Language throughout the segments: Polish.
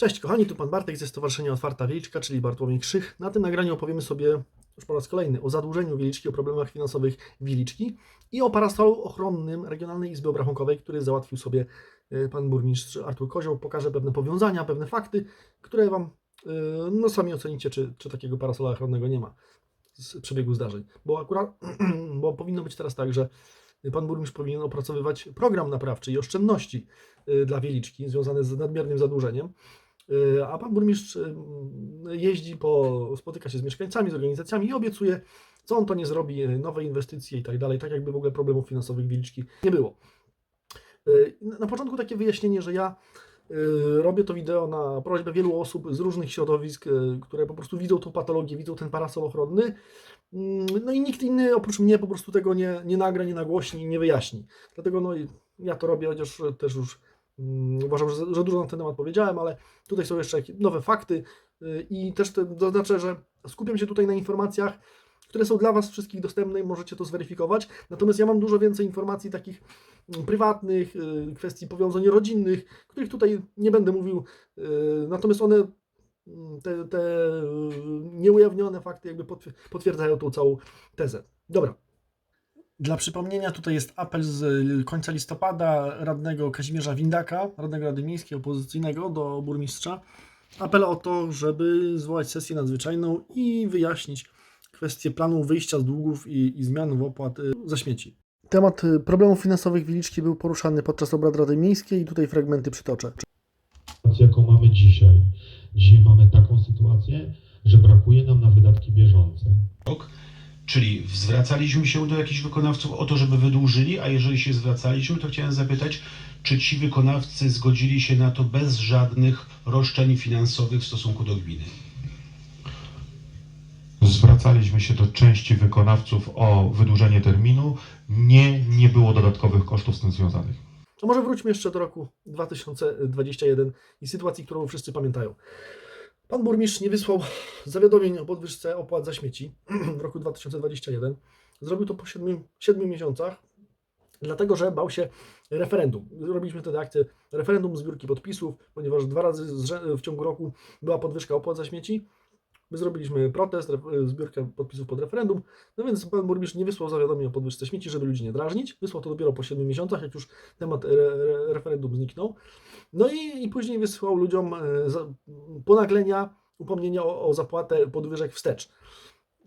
Cześć kochani, tu Pan Bartek ze Stowarzyszenia Otwarta Wieliczka, czyli Bartłomiej Krzych. Na tym nagraniu opowiemy sobie już po raz kolejny o zadłużeniu Wieliczki, o problemach finansowych Wieliczki i o parasolu ochronnym Regionalnej Izby Obrachunkowej, który załatwił sobie e, Pan Burmistrz Artur Kozioł. Pokażę pewne powiązania, pewne fakty, które Wam, e, no sami ocenicie, czy, czy takiego parasola ochronnego nie ma z przebiegu zdarzeń. Bo akurat, bo powinno być teraz tak, że Pan burmistrz powinien opracowywać program naprawczy i oszczędności y, dla Wieliczki związane z nadmiernym zadłużeniem. A pan burmistrz y, jeździ po, spotyka się z mieszkańcami, z organizacjami i obiecuje, co on to nie zrobi, nowe inwestycje i tak dalej, tak jakby w ogóle problemów finansowych Wieliczki nie było. Y, Na początku takie wyjaśnienie, że ja y, robię to wideo na prośbę wielu osób z różnych środowisk, y, które po prostu widzą tą patologię, widzą ten parasol ochronny. Mm, No i nikt inny oprócz mnie po prostu tego nie, nie nagra, nie nagłośni, nie wyjaśni. Dlatego no, ja to robię, chociaż też już mm, uważam, że, że dużo na ten temat powiedziałem, ale tutaj są jeszcze nowe fakty y, i też te, zaznaczę, że skupiam się tutaj na informacjach, które są dla Was wszystkich dostępne i możecie to zweryfikować. Natomiast ja mam dużo więcej informacji takich mm, prywatnych, y, kwestii powiązań rodzinnych, których tutaj nie będę mówił. y, Natomiast one, mm, te, te nieujawnione fakty jakby potwier- potwierdzają tą całą tezę. Dobra. Dla przypomnienia, tutaj jest apel z y, końca listopada radnego Kazimierza Windaka, radnego Rady Miejskiej opozycyjnego do burmistrza. Apel o to, żeby zwołać sesję nadzwyczajną i wyjaśnić kwestię planu wyjścia z długów i, i zmian w opłat y, za śmieci. Temat y, problemów finansowych Wiliczki był poruszany podczas obrad Rady Miejskiej i tutaj fragmenty przytoczę. sytuację, jaką mamy dzisiaj. Dzisiaj mamy taką sytuację, że brakuje nam na wydatki bieżące. Czyli zwracaliśmy się do jakichś wykonawców o to, żeby wydłużyli, a jeżeli się zwracaliśmy, to chciałem zapytać, czy ci wykonawcy zgodzili się na to bez żadnych roszczeń finansowych w stosunku do gminy? Zwracaliśmy się do części wykonawców o wydłużenie terminu. Nie, nie było dodatkowych kosztów z tym związanych. To może wróćmy jeszcze do roku 2021 i sytuacji, którą wszyscy pamiętają. Pan burmistrz nie wysłał zawiadomień o podwyżce opłat za śmieci w roku 2021. Zrobił to po 7, 7 miesiącach, dlatego że bał się referendum. Zrobiliśmy wtedy akcję referendum zbiórki podpisów, ponieważ dwa razy w ciągu roku była podwyżka opłat za śmieci. My zrobiliśmy protest, re- zbiórkę podpisów pod referendum, no więc pan burmistrz nie wysłał zawiadomień o podwyżce śmieci, żeby ludzi nie drażnić. Wysłał to dopiero po 7 miesiącach, jak już temat re, re, referendum zniknął. No i, i później wysłał ludziom e, za, ponaglenia, upomnienia o, o zapłatę podwyżek wstecz.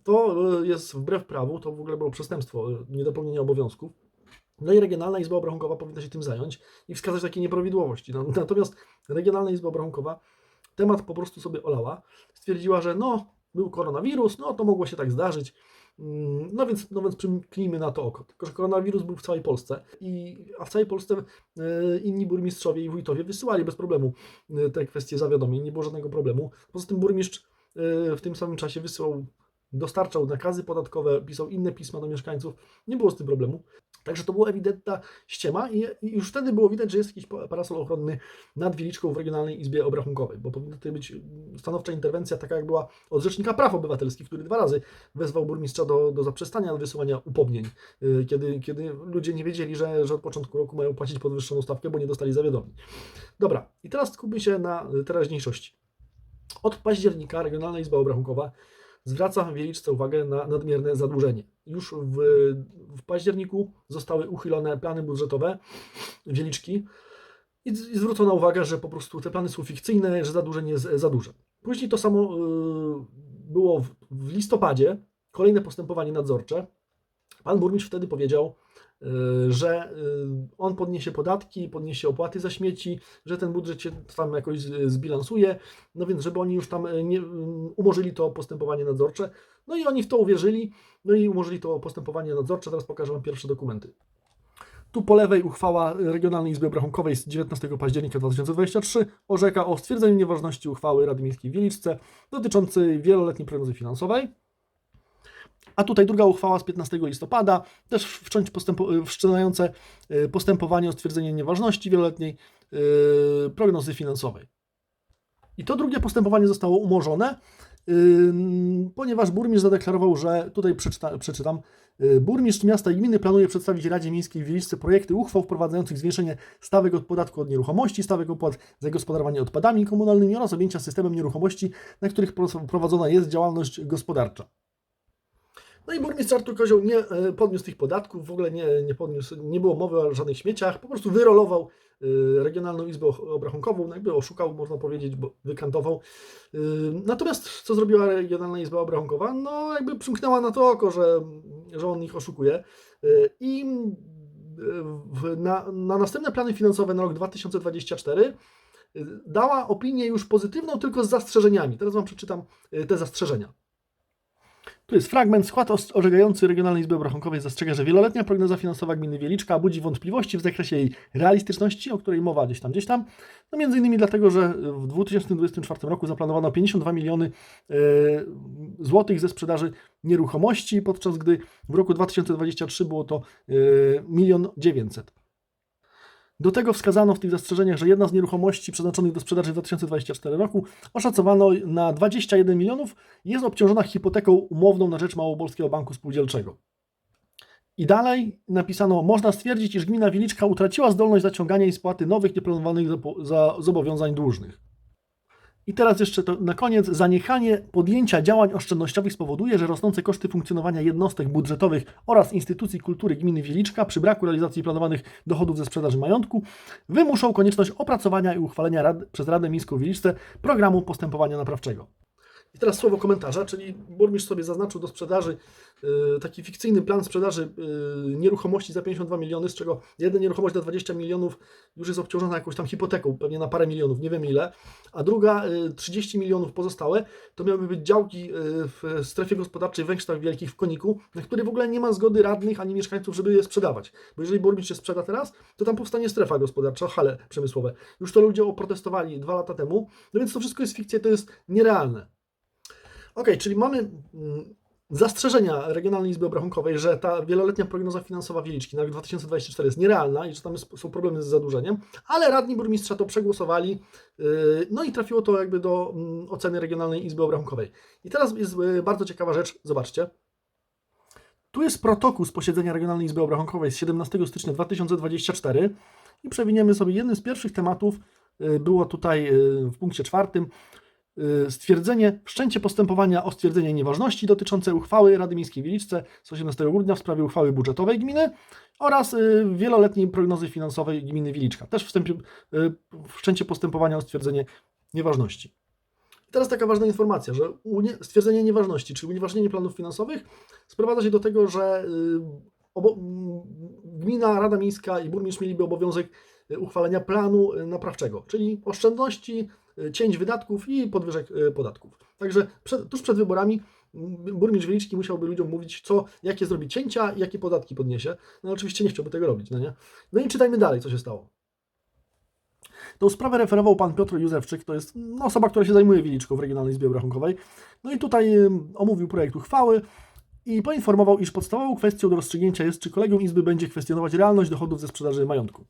To e, jest wbrew prawu, to w ogóle było przestępstwo, e, niedopełnienie obowiązków. No i Regionalna Izba Obrachunkowa powinna się tym zająć i wskazać takie nieprawidłowości. Natomiast Regionalna Izba Obrachunkowa temat po prostu sobie olała. Stwierdziła, że no, był koronawirus, no to mogło się tak zdarzyć. Mm, No więc, no więc przymknijmy na to oko. Tylko, że koronawirus był w całej Polsce, i, a w całej Polsce e, inni burmistrzowie i wójtowie wysyłali bez problemu e, te kwestie zawiadomień, nie było żadnego problemu. Poza tym burmistrz e, w tym samym czasie wysyłał, dostarczał nakazy podatkowe, pisał inne pisma do mieszkańców, nie było z tym problemu. Także to była ewidentna ściema i, już wtedy było widać, że jest jakiś pa- parasol ochronny nad Wieliczką w Regionalnej Izbie Obrachunkowej, bo powinna tutaj być stanowcza interwencja, taka jak była od Rzecznika Praw Obywatelskich, który dwa razy wezwał burmistrza do, do zaprzestania wysyłania upomnień, y, kiedy, kiedy ludzie nie wiedzieli, że, że od początku roku mają płacić podwyższoną stawkę, bo nie dostali zawiadomień. Dobra, i teraz skupmy się na teraźniejszości. Od października Regionalna Izba Obrachunkowa zwraca Wieliczce uwagę na nadmierne zadłużenie. Już w, w październiku zostały uchylone plany budżetowe Wieliczki i i zwrócono uwagę, że po prostu te plany są fikcyjne, że zadłużenie jest za duże. Później to samo y, było w, w listopadzie, kolejne postępowanie nadzorcze. Pan burmistrz wtedy powiedział, że y, on podniesie podatki, podniesie opłaty za śmieci, że ten budżet się tam jakoś zbilansuje, no więc żeby oni już tam y, nie, y, umorzyli to postępowanie nadzorcze. No i oni w to uwierzyli, no i umorzyli to postępowanie nadzorcze. Teraz pokażę Wam pierwsze dokumenty. Tu po lewej uchwała Regionalnej Izby Obrachunkowej z 19 października 2023 orzeka o stwierdzeniu nieważności uchwały Rady Miejskiej w Wieliczce dotyczącej wieloletniej prognozy finansowej. A tutaj druga uchwała z 15 listopada, też wszcząć postępo, wszczynające y, postępowanie o stwierdzenie nieważności wieloletniej y, prognozy finansowej. I to drugie postępowanie zostało umorzone, ym, ponieważ burmistrz zadeklarował, że tutaj przeczyta, przeczytam. Burmistrz miasta i gminy planuje przedstawić Radzie Miejskiej w Wieliczce projekty uchwał wprowadzających zwiększenie stawek od podatku od nieruchomości, stawek opłat za gospodarowanie odpadami komunalnymi oraz objęcia systemem nieruchomości, na których pro- prowadzona jest działalność gospodarcza. No i burmistrz Artur Kozioł nie e, podniósł tych podatków, w ogóle nie, nie podniósł, nie było mowy o żadnych śmieciach, po prostu wyrolował e, Regionalną Izbę Obrachunkową, no jakby oszukał, można powiedzieć, bo wykantował. E, Natomiast co zrobiła Regionalna Izba Obrachunkowa? No jakby przymknęła na to oko, że, że on ich oszukuje i na, na następne plany finansowe na rok 2024 e, dała opinię już pozytywną, tylko z zastrzeżeniami. Teraz Wam przeczytam te zastrzeżenia. Tu jest fragment. Skład orzekający Regionalnej Izby Obrachunkowej zastrzega, że wieloletnia prognoza finansowa gminy Wieliczka budzi wątpliwości w zakresie jej realistyczności, o której mowa gdzieś tam, gdzieś tam. No między innymi dlatego, że w 2024 roku zaplanowano 52 miliony e, złotych ze sprzedaży nieruchomości, podczas gdy w roku 2023 było to e, milion 900. Do tego wskazano w tych zastrzeżeniach, że jedna z nieruchomości przeznaczonych do sprzedaży w 2024 roku oszacowano na 21 milionów jest obciążona hipoteką umowną na rzecz Małopolskiego Banku Spółdzielczego. I dalej napisano, można stwierdzić, iż gmina Wieliczka utraciła zdolność zaciągania i spłaty nowych nieplanowanych zobowiązań dłużnych. I teraz jeszcze to na koniec. Zaniechanie podjęcia działań oszczędnościowych spowoduje, że rosnące koszty funkcjonowania jednostek budżetowych oraz instytucji kultury gminy Wieliczka przy braku realizacji planowanych dochodów ze sprzedaży majątku wymuszą konieczność opracowania i uchwalenia rad, przez Radę Miejską Wieliczce programu postępowania naprawczego. I teraz słowo komentarza, czyli burmistrz sobie zaznaczył do sprzedaży taki fikcyjny plan sprzedaży y, nieruchomości za 52 miliony, z czego jedna nieruchomość za 20 milionów już jest obciążona jakąś tam hipoteką, pewnie na parę milionów, nie wiem ile, a druga y, 30 milionów pozostałe to miałyby być działki y, w strefie gospodarczej Węgrzech Wielkich w Koniku, na które w ogóle nie ma zgody radnych ani mieszkańców, żeby je sprzedawać. Bo jeżeli burmistrz je sprzeda teraz, to tam powstanie strefa gospodarcza, hale przemysłowe. Już to ludzie oprotestowali dwa lata temu, no więc to wszystko jest fikcja, to jest nierealne. Ok, czyli mamy mm, zastrzeżenia Regionalnej Izby Obrachunkowej, że ta wieloletnia prognoza finansowa Wieliczki na rok 2024 jest nierealna i że tam jest, są problemy z zadłużeniem, ale radni burmistrza to przegłosowali, yy, no i trafiło to jakby do mm, oceny Regionalnej Izby Obrachunkowej. I teraz jest yy, bardzo ciekawa rzecz, zobaczcie. Tu jest protokół z posiedzenia Regionalnej Izby Obrachunkowej z 17 stycznia 2024 i przewiniemy sobie jeden z pierwszych tematów, yy, było tutaj w punkcie czwartym, stwierdzenie, wszczęcie postępowania o stwierdzenie nieważności dotyczące uchwały Rady Miejskiej w Wieliczce z 18 grudnia w sprawie uchwały budżetowej gminy oraz y, wieloletniej prognozy finansowej gminy Wieliczka. Też wstępie, y, wszczęcie postępowania o stwierdzenie nieważności. Teraz taka ważna informacja, że stwierdzenie nieważności, czyli unieważnienie planów finansowych sprowadza się do tego, że y, gmina, Rada Miejska i burmistrz mieliby obowiązek y, uchwalenia planu y, naprawczego, czyli oszczędności, y, cięć wydatków i podwyżek y, podatków. Także przed, tuż przed wyborami mm, burmistrz Wieliczki musiałby ludziom mówić, co, jakie zrobi cięcia i jakie podatki podniesie. No oczywiście nie chciałby tego robić, no nie? No i czytajmy dalej, co się stało. Tą sprawę referował pan Piotr Józefczyk, to jest no, osoba, która się zajmuje Wieliczką w Regionalnej Izbie Obrachunkowej. No i tutaj omówił projekt uchwały i poinformował, iż podstawową kwestią do rozstrzygnięcia jest, czy kolegium Izby będzie kwestionować realność dochodów ze sprzedaży majątku.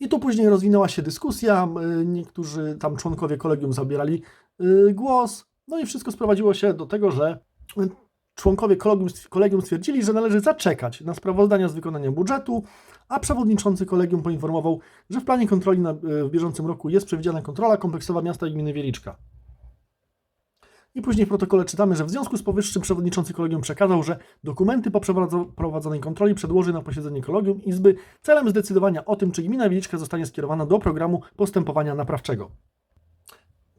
I tu później rozwinęła się dyskusja, niektórzy tam członkowie kolegium zabierali y, głos, no i wszystko sprowadziło się do tego, że y, członkowie kolegium, kolegium stwierdzili, że należy zaczekać na sprawozdania z wykonania budżetu, a przewodniczący kolegium poinformował, że w planie kontroli na, y, w bieżącym roku jest przewidziana kontrola kompleksowa miasta i gminy Wieliczka. I później w protokole czytamy, że w związku z powyższym przewodniczący kolegium przekazał, że dokumenty po przeprowadzonej kontroli przedłoży na posiedzenie kolegium Izby celem zdecydowania o tym, czy gmina Wieliczka zostanie skierowana do programu postępowania naprawczego.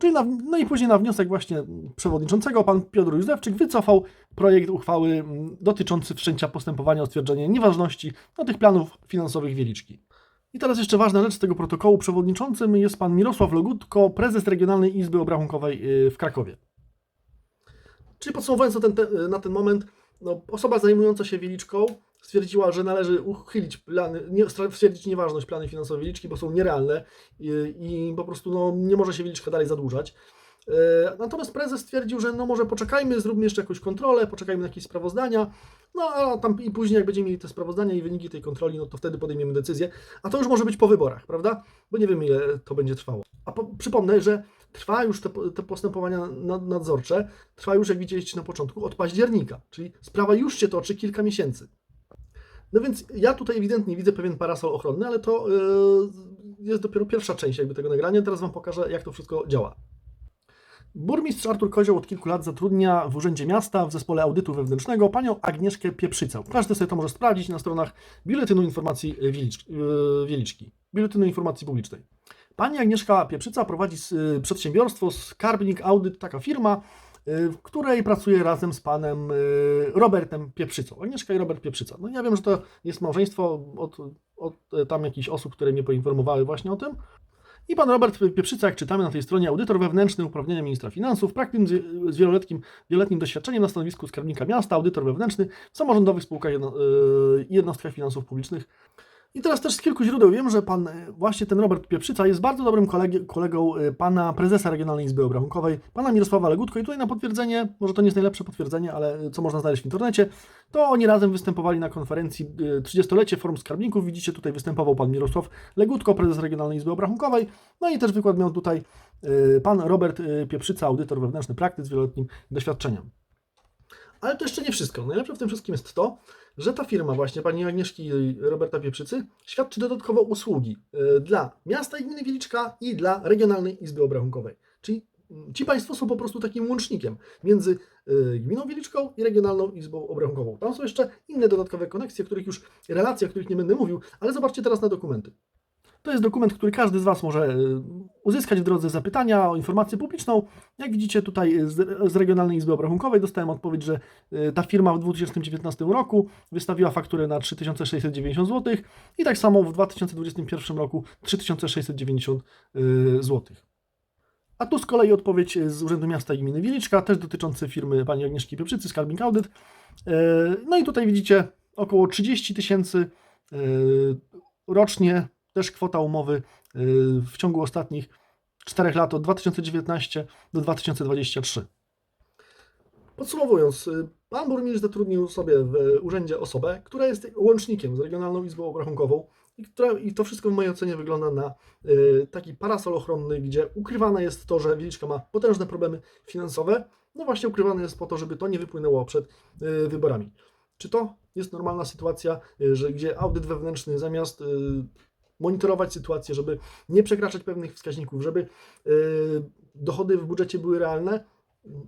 Czyli na, no i później na wniosek właśnie przewodniczącego pan Piotr Józefczyk wycofał projekt uchwały mm, dotyczący wszczęcia postępowania o stwierdzenie nieważności do tych planów finansowych Wieliczki. I teraz jeszcze ważna rzecz z tego protokołu. Przewodniczącym jest pan Mirosław Logutko, prezes Regionalnej Izby Obrachunkowej yy, w Krakowie. Czyli podsumowując na ten, te, na ten moment, no, osoba zajmująca się Wieliczką stwierdziła, że należy uchylić plany, nie, stwierdzić nieważność plany finansowe Wieliczki, bo są nierealne i, i po prostu no, nie może się Wieliczka dalej zadłużać. E, Natomiast prezes stwierdził, że no może poczekajmy, zróbmy jeszcze jakąś kontrolę, poczekajmy na jakieś sprawozdania, no a tam i później jak będziemy mieli te sprawozdania i wyniki tej kontroli, no to wtedy podejmiemy decyzję, a to już może być po wyborach, prawda? Bo nie wiem ile to będzie trwało. A po, przypomnę, że trwa już te, te postępowania nad- nadzorcze, trwa już, jak widzieliście na początku, od października, czyli sprawa już się toczy kilka miesięcy. No więc ja tutaj ewidentnie widzę pewien parasol ochronny, ale to yy, jest dopiero pierwsza część jakby tego nagrania. Teraz Wam pokażę, jak to wszystko działa. Burmistrz Artur Kozioł od kilku lat zatrudnia w Urzędzie Miasta w zespole audytu wewnętrznego panią Agnieszkę Pieprzycę. Każdy sobie to może sprawdzić na stronach Biuletynu Informacji yy, Wieliczki, Biuletynu Informacji Publicznej. Pani Agnieszka Pieprzyca prowadzi yy, przedsiębiorstwo Skarbnik Audyt, taka firma, yy, w której pracuje razem z panem yy, Robertem Pieprzycą. Agnieszka i Robert Pieprzyca. No ja wiem, że to jest małżeństwo od, od tam jakichś osób, które mnie poinformowały właśnie o tym. I pan Robert Pieprzyca, jak czytamy na tej stronie, audytor wewnętrzny uprawnienia ministra finansów, praktyk z, wieloletnim, wieloletnim doświadczeniem na stanowisku skarbnika miasta, audytor wewnętrzny w samorządowych spółkach jedno, jednostkach finansów publicznych. I teraz też z kilku źródeł wiem, że pan, y, właśnie ten Robert Pieprzyca jest bardzo dobrym kolegi, kolegą y, pana prezesa Regionalnej Izby Obrachunkowej, pana Mirosława Legutko. I tutaj na potwierdzenie, może to nie jest najlepsze potwierdzenie, ale y, co można znaleźć w internecie, to oni razem występowali na konferencji y, 30-lecie Forum Skarbników. Widzicie, tutaj występował pan Mirosław Legutko, prezes Regionalnej Izby Obrachunkowej. No i też wykład miał tutaj pan Robert Pieprzyca, audytor wewnętrzny praktyk z wieloletnim doświadczeniem. Ale to jeszcze nie wszystko. Najlepsze w tym wszystkim jest to, że ta firma właśnie pani Agnieszki Roberta Pieprzycy świadczy dodatkowo usługi y, dla miasta i gminy Wieliczka i dla Regionalnej Izby Obrachunkowej. Czyli mm, ci Państwo są po prostu takim łącznikiem między y, gminą Wieliczką i Regionalną Izbą Obrachunkową. Tam są jeszcze inne dodatkowe koneksje, których już relacje, o których nie będę mówił, ale zobaczcie teraz na dokumenty. To jest dokument, który każdy z Was może y, uzyskać w drodze zapytania o informację publiczną. Jak widzicie tutaj z, Regionalnej Izby Obrachunkowej dostałem odpowiedź, że y, ta firma w 2019 roku wystawiła fakturę na 3690 zł i tak samo w 2021 roku 3690 zł. A tu z kolei odpowiedź z Urzędu Miasta i Gminy Wieliczka, też dotyczący firmy pani Agnieszki Pieprzycy, Skarbnik Audyt. No i tutaj widzicie około 30 tysięcy rocznie, też kwota umowy y, w ciągu ostatnich 4 lat od 2019 do 2023. Podsumowując, y, pan burmistrz zatrudnił sobie w urzędzie osobę, która jest łącznikiem z Regionalną Izbą Obrachunkową i, która, i to wszystko w mojej ocenie wygląda na y, taki parasol ochronny, gdzie ukrywane jest to, że Wieliczka ma potężne problemy finansowe. No właśnie ukrywane jest po to, żeby to nie wypłynęło przed y, wyborami. Czy to jest normalna sytuacja, y, że gdzie audyt wewnętrzny zamiast y, monitorować sytuację, żeby nie przekraczać pewnych wskaźników, żeby y, dochody w budżecie były realne,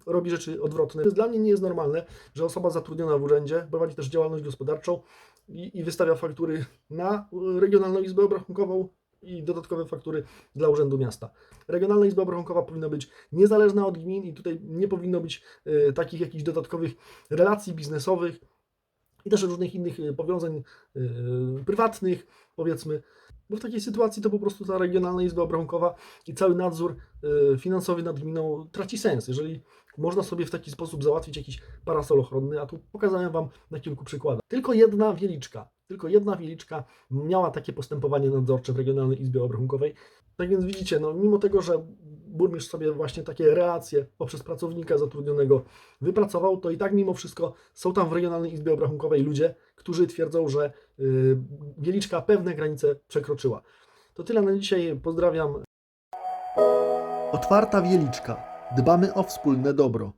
robi rzeczy odwrotne. Dla mnie nie jest normalne, że osoba zatrudniona w urzędzie prowadzi też działalność gospodarczą i, i wystawia faktury na Regionalną Izbę Obrachunkową i dodatkowe faktury dla Urzędu Miasta. Regionalna Izba Obrachunkowa powinna być niezależna od gmin i tutaj nie powinno być y, takich jakichś dodatkowych relacji biznesowych i też różnych innych y, powiązań y, prywatnych, powiedzmy. Bo w takiej sytuacji to po prostu ta Regionalna Izba Obrachunkowa i cały nadzór y, finansowy nad gminą traci sens, jeżeli można sobie w taki sposób załatwić jakiś parasol ochronny, a tu pokazałem Wam na kilku przykładach. Tylko jedna wieliczka, tylko jedna wieliczka miała takie postępowanie nadzorcze w Regionalnej Izbie Obrachunkowej. Tak więc widzicie, no, mimo tego, że burmistrz sobie właśnie takie relacje poprzez pracownika zatrudnionego wypracował, to i tak mimo wszystko są tam w Regionalnej Izbie Obrachunkowej ludzie, którzy twierdzą, że wieliczka pewne granice przekroczyła. To tyle na dzisiaj. Pozdrawiam. Otwarta wieliczka. Dbamy o wspólne dobro.